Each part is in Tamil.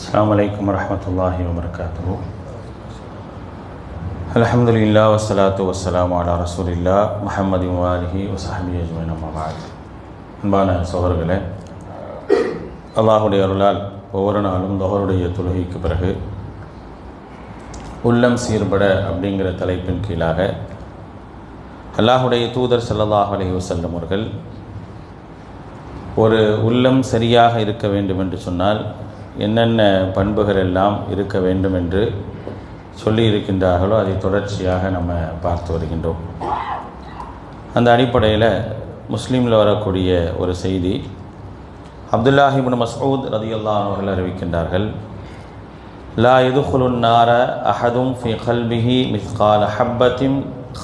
அஸ்லாம் வலைக்கம் வரமத்துல்லாஹி வபர்காத்து அலமதுல்லா வசலாத்து வசலாம் அலா ரசூலில்லா முஹம்மது வாலிஹி வசஹபி அஜ்மின் அம்மாபாத் அன்பான சோழர்களே அல்லாஹுடைய அருளால் ஒவ்வொரு நாளும் தோகருடைய தொழுகைக்கு பிறகு உள்ளம் சீர்பட அப்படிங்கிற தலைப்பின் கீழாக அல்லாஹுடைய தூதர் சல்லாஹ் அலி வசல்லம் அவர்கள் ஒரு உள்ளம் சரியாக இருக்க வேண்டும் என்று சொன்னால் என்னென்ன பண்புகள் எல்லாம் இருக்க வேண்டும் என்று சொல்லி இருக்கின்றார்களோ அதை தொடர்ச்சியாக நம்ம பார்த்து வருகின்றோம். அந்த அடிப்படையில் முஸ்லீமில் வரக்கூடிய ஒரு செய்தி அப்துல்லாஹிபின் மசூத் ரதியுல்லான் அவர்கள் அறிவிக்கின்றார்கள் லா எதுகுலுன் நார அஹதும் ஃபி கல்பிஹி மிஸ்கால் ஹப்பத்திம்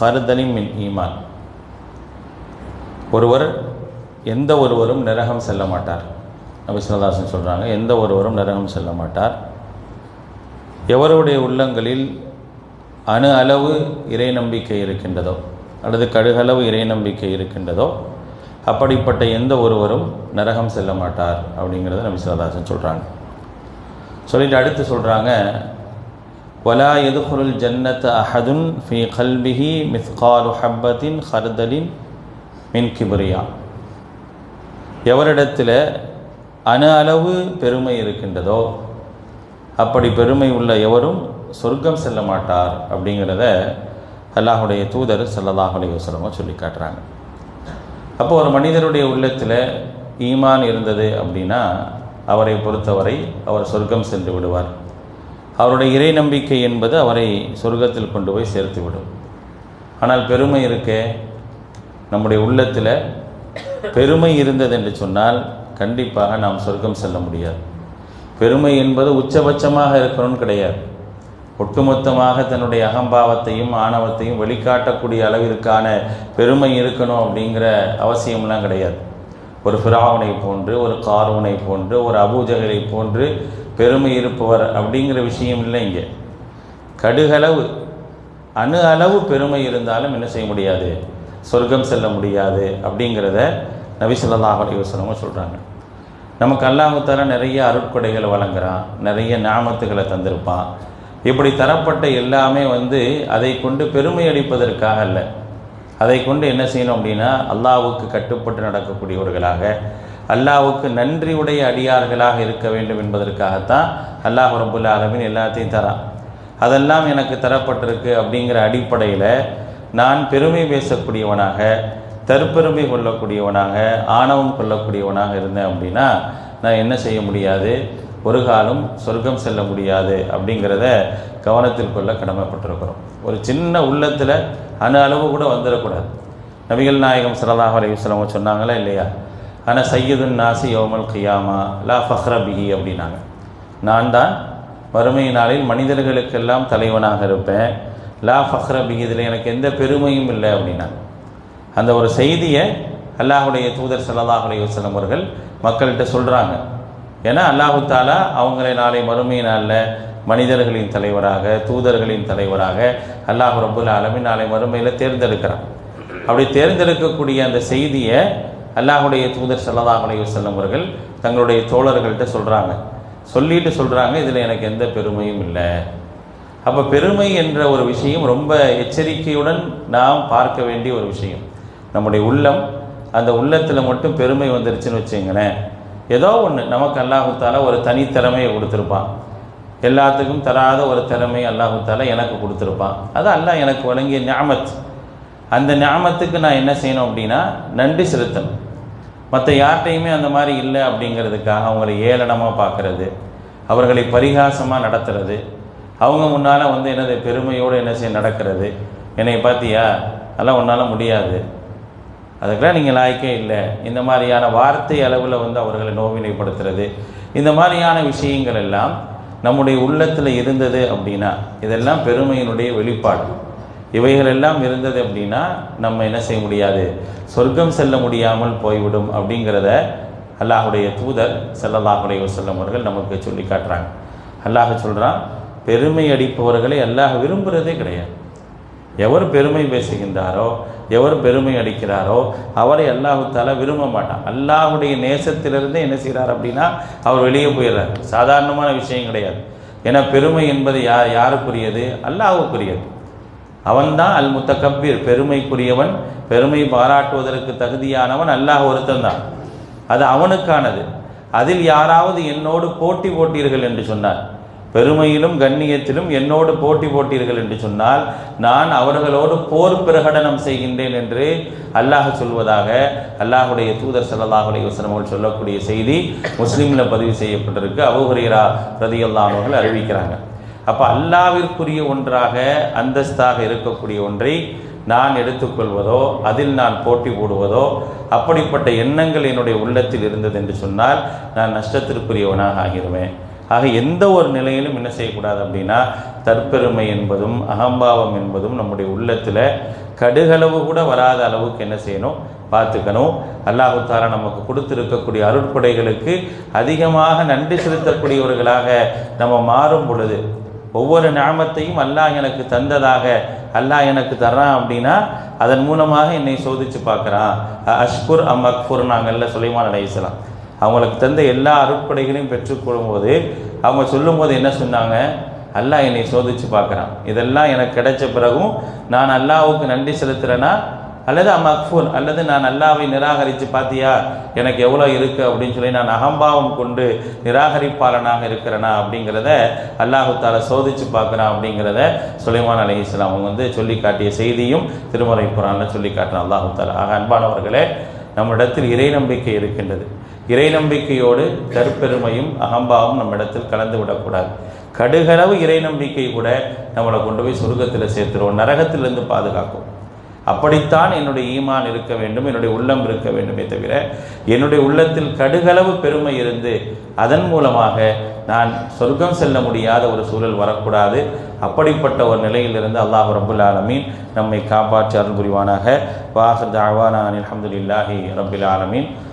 ஹர்தலிம் மின் ஈமான். ஒருவர் எந்த ஒருவரும் நரகம் செல்ல மாட்டார். நபி சிவதாசன் சொல்கிறாங்க எந்த ஒருவரும் நரகம் செல்ல மாட்டார். எவருடைய உள்ளங்களில் அணு அளவு இறை நம்பிக்கை இருக்கின்றதோ அல்லது கடுகளவு இறை நம்பிக்கை இருக்கின்றதோ அப்படிப்பட்ட எந்த ஒருவரும் நரகம் செல்ல மாட்டார் அப்படிங்கிறத நம்ம சிவதாசன் சொல்கிறாங்க சொல்லிட்டு அடுத்து சொல்கிறாங்க வலா எதுகுருல் ஜன்னத் அஹதுன் ஃபி கல்பிஹி மிஸ்காலு ஹப்பத்தின் ஹர்தலின் மின் கிபரியா. எவரிடத்தில் அணு அளவு பெருமை இருக்கின்றதோ அப்படி பெருமை உள்ள எவரும் சொர்க்கம் செல்ல மாட்டார் அப்படிங்கிறத அல்லாஹுடைய தூதர் சல்லல்லாஹ் அலைஹி சொல்லி காட்டுறாங்க. அப்போ ஒரு மனிதருடைய உள்ளத்தில் ஈமான் இருந்தது அப்படின்னா அவரை பொறுத்தவரை அவர் சொர்க்கம் சென்று விடுவார். அவருடைய இறை நம்பிக்கை என்பது அவரை சொர்க்கத்தில் கொண்டு போய் சேர்த்து விடும். ஆனால் பெருமை இருக்கே நம்முடைய உள்ளத்தில் பெருமை இருந்தது என்று சொன்னால் கண்டிப்பாக நாம் சொர்க்கம் செல்ல முடியாது. பெருமை என்பது உச்சபட்சமாக இருக்கணும்னு கிடையாது. ஒட்டுமொத்தமாக தன்னுடைய அகம்பாவத்தையும் ஆணவத்தையும் வெளிக்காட்டக்கூடிய அளவிற்கான பெருமை இருக்கணும் அப்படிங்கிற அவசியம்லாம் கிடையாது. ஒரு ஃபிராவனை போன்று ஒரு கார்வனை போன்று ஒரு அபூஜகரை போன்று பெருமை இருப்பவர் அப்படிங்கிற விஷயம் இல்லை இங்கே. கடுகளவு அணு அளவு பெருமை இருந்தாலும் என்ன செய்ய முடியாது? சொர்க்கம் செல்ல முடியாது அப்படிங்கிறத நபி ஸல்லல்லாஹு சொல்கிறாங்க நமக்கு அல்லாஹால நிறைய அருட்கொடைகளை வழங்குறான் நிறைய ஞாபகத்துகளை தந்திருப்பான். இப்படி தரப்பட்ட எல்லாமே வந்து அதை கொண்டு பெருமை அடிப்பதற்காக அல்ல. அதை கொண்டு என்ன செய்யணும் அப்படின்னா அல்லாவுக்கு கட்டுப்பட்டு நடக்கக்கூடியவர்களாக அல்லாவுக்கு நன்றியுடைய அடியார்களாக இருக்க வேண்டும் என்பதற்காகத்தான் அல்லாஹ் ரபுல் ஆலமின் எல்லாத்தையும் தரான். அதெல்லாம் எனக்கு தரப்பட்டிருக்கு அப்படிங்கிற அடிப்படையில் நான் பெருமை பேசக்கூடியவனாக தற்பெருமை கொள்ளக்கூடியவனாக ஆணவம் கொள்ளக்கூடியவனாக இருந்தேன் அப்படின்னா நான் என்ன செய்ய முடியாது? ஒரு காலம் சொர்க்கம் செல்ல முடியாது அப்படிங்கிறத கவனத்தில் கொள்ள கடமைப்பட்டிருக்கிறோம். ஒரு சின்ன உள்ளத்தில் அணு அளவு கூட வந்துடக்கூடாது. நபிகள் நாயகம் சல்லாஹ் அலையுஸ்லாம் சொன்னாங்களா இல்லையா? ஆனால் சையதுன் நாசி யோமல் கியாமா லா ஃபஹ்ரபிஹி அப்படின்னாங்க. நான் தான் வறுமை நாளில் மனிதர்களுக்கெல்லாம் தலைவனாக இருப்பேன். லா ஃபஹ்ரபிஹி இதில் எனக்கு எந்த பெருமையும் இல்லை அப்படின்னாங்க. அந்த ஒரு செய்தியை அல்லாஹுடைய தூதர் சல்லாஹ் அலைய வசலம் அவர்கள் மக்கள்கிட்ட சொல்கிறாங்க ஏன்னா அல்லாஹு தாலா அவங்களை நாளை மறுமை நாளில் மனிதர்களின் தலைவராக தூதர்களின் தலைவராக அல்லாஹ் ரபுல் ஆலமின் நாளை மறுமையில் தேர்ந்தெடுக்கிறான். அப்படி தேர்ந்தெடுக்கக்கூடிய அந்த செய்தியை அல்லாஹுடைய தூதர் சல்லாஹ் அலைய வசல்லம் அவர்கள் தங்களுடைய தோழர்கள்ட்ட சொல்கிறாங்க சொல்லிட்டு சொல்கிறாங்க இதில் எனக்கு எந்த பெருமையும் இல்லை. அப்போ பெருமை என்ற ஒரு விஷயம் ரொம்ப எச்சரிக்கையுடன் நாம் பார்க்க வேண்டிய ஒரு விஷயம். நம்முடைய உள்ளம் அந்த உள்ளத்தில் மட்டும் பெருமை வந்துருச்சுன்னு வச்சுங்களேன். ஏதோ ஒன்று நமக்கு அல்லாஹுத்தால ஒரு தனித்திறமையை கொடுத்துருப்பான். எல்லாத்துக்கும் தராத ஒரு திறமை அல்லாஹுத்தால எனக்கு கொடுத்துருப்பான். அது அல்லாஹ் எனக்கு வழங்கிய ஞாபத் அந்த ஞாபத்துக்கு நான் என்ன செய்யணும் அப்படின்னா நன்றி செலுத்தணும். மற்ற யார்கிட்டையுமே அந்த மாதிரி இல்லை அப்படிங்கிறதுக்காக அவங்களை ஏளனமாக பார்க்குறது அவர்களை பரிகாசமாக நடத்துறது அவங்க முன்னால் வந்து என்னது பெருமையோடு என்ன செய்ய நடக்கிறது. என்னை பார்த்தியா? அதெல்லாம் உன்னால் முடியாது. அதுக்கெல்லாம் நீங்கள் லாய்க்கே இல்லை. இந்த மாதிரியான வார்த்தை அளவில் வந்து அவர்களை நோவினைப்படுத்துறது. இந்த மாதிரியான விஷயங்கள் எல்லாம் நம்முடைய உள்ளத்தில் இருந்தது அப்படின்னா இதெல்லாம் பெருமையினுடைய வெளிப்பாடு. இவைகள் எல்லாம் இருந்தது அப்படின்னா நம்ம என்ன செய்ய முடியாது? சொர்க்கம் செல்ல முடியாமல் போய்விடும் அப்படிங்கிறத அல்லாஹுடைய தூதர் செல்லல்லாஹுடைய வசல்லம் அவர்கள் நமக்கு சொல்லி காட்டுறாங்க. அல்லாஹ் சொல்கிறான் பெருமை அடிப்பவர்களை அல்லாஹ் விரும்புகிறதே கிடையாது. எவர் பெருமை பேசுகின்றாரோ எவர் பெருமை அடிக்கிறாரோ அவரை அல்லாஹுத்தால விரும்ப மாட்டான். அல்லாஹுடைய நேசத்திலிருந்து என்ன செய்கிறார் அப்படின்னா அவர் வெளியே போயிடுறார். சாதாரணமான விஷயம் கிடையாது. ஏன்னா பெருமை என்பது யார் யாருக்குரியது? அல்லாஹுக்குரியது. அவன்தான் அல் முத்தகப்பீர் பெருமைக்குரியவன் பெருமை பாராட்டுவதற்கு தகுதியானவன் அல்லாஹ் ஒருத்தன்தான். அது அவனுக்கானது. அதில் யாராவது என்னோடு போட்டி போட்டீர்கள் என்று சொன்னார். பெருமையிலும் கண்ணியத்திலும் என்னோடு போட்டி போட்டீர்கள் என்று சொன்னால் நான் அவர்களோடு போர் பிரகடனம் செய்கின்றேன் என்று அல்லாஹ் சொல்வதாக அல்லாஹுடைய தூதர் ஸல்லல்லாஹு வசனங்கள் சொல்லக்கூடிய செய்தி முஸ்லீமில் பதிவு செய்யப்பட்டிருக்கு. அபூஹுரைரா ரதியல்லாஹு அவர்கள் அறிவிக்கிறாங்க. அப்போ அல்லாவிற்குரிய ஒன்றாக அந்தஸ்தாக இருக்கக்கூடிய ஒன்றை நான் எடுத்துக்கொள்வதோ அதில் நான் போட்டி போடுவதோ அப்படிப்பட்ட எண்ணங்கள் என்னுடைய உள்ளத்தில் இருந்தது என்று சொன்னால் நான் நஷ்டத்திற்குரியவனாக ஆகிடுவேன் ஆக எந்த ஒரு நிலையிலும் என்ன செய்யக்கூடாது அப்படின்னா தற்பெருமை என்பதும் அகம்பாவம் என்பதும் நம்முடைய உள்ளத்தில் கடுகளவு கூட வராத அளவுக்கு என்ன செய்யணும்? பார்த்துக்கணும். அல்லாஹு தாலா நமக்கு கொடுத்துருக்கக்கூடிய அருட்படைகளுக்கு அதிகமாக நன்றி செலுத்தக்கூடியவர்களாக நம்ம மாறும் பொழுது ஒவ்வொரு நாமத்தையும் அல்லாஹ் எனக்கு தந்ததாக அல்லாஹ் எனக்கு தர்றான் அப்படின்னா அதன் மூலமாக என்னை சோதித்து பார்க்குறான். அஷ்குர் அம் அக்ஃபுர் நாங்கள்ல சுலைமான் அலையலாம் அவங்களுக்கு தந்த எல்லா அருட்படைகளையும் பெற்றுக்கொள்ளும் போது அவங்க சொல்லும்போது என்ன சொன்னாங்க? அல்லாஹ் என்னை சோதித்து பார்க்குறான். இதெல்லாம் எனக்கு கிடைச்ச பிறகும் நான் அல்லாவுக்கு நன்றி செலுத்துறேனா? அல்லது அம்மக்ஃபூர் அல்லது நான் அல்லாவை நிராகரித்து பார்த்தியா? எனக்கு எவ்வளோ இருக்குது அப்படின்னு சொல்லி நான் அகம்பாவம் கொண்டு நிராகரிப்பாளனாக இருக்கிறேனா? அப்படிங்கிறத அல்லாஹு தாலா சோதித்து பார்க்குறான் அப்படிங்கிறத சுலைமான் அலி இஸ்லாம் அவங்க வந்து சொல்லி காட்டிய செய்தியும் திருமறை குரானில் சொல்லி காட்டுறான். அல்லாஹு தாலா ஆக அன்பானவர்களே நம்மிடத்தில் இறை நம்பிக்கை இருக்கின்றது. இறை நம்பிக்கையோடு தற்பெருமையும் அகம்பாவும் நம்மிடத்தில் கலந்து விடக்கூடாது. கடுகளவு இறை நம்பிக்கை கூட நம்மளை கொண்டு போய் சொர்க்கத்தில் சேர்த்துருவோம் நரகத்திலிருந்து பாதுகாக்கும். அப்படித்தான் என்னுடைய ஈமான் இருக்க வேண்டும் என்னுடைய உள்ளம் இருக்க வேண்டுமே தவிர என்னுடைய உள்ளத்தில் கடுகளவு பெருமை இருந்து அதன் மூலமாக நான் சொர்க்கம் செல்ல முடியாத ஒரு சூழல் வரக்கூடாது. அப்படிப்பட்ட ஒரு நிலையிலிருந்து அல்லாஹ் ரபுல் ஆலமீன் நம்மை காப்பாற்றி அருள் புரிவானாக. வாஹர் தாவானா அலமதுல்லாஹி ரபுல் ஆலமீன்.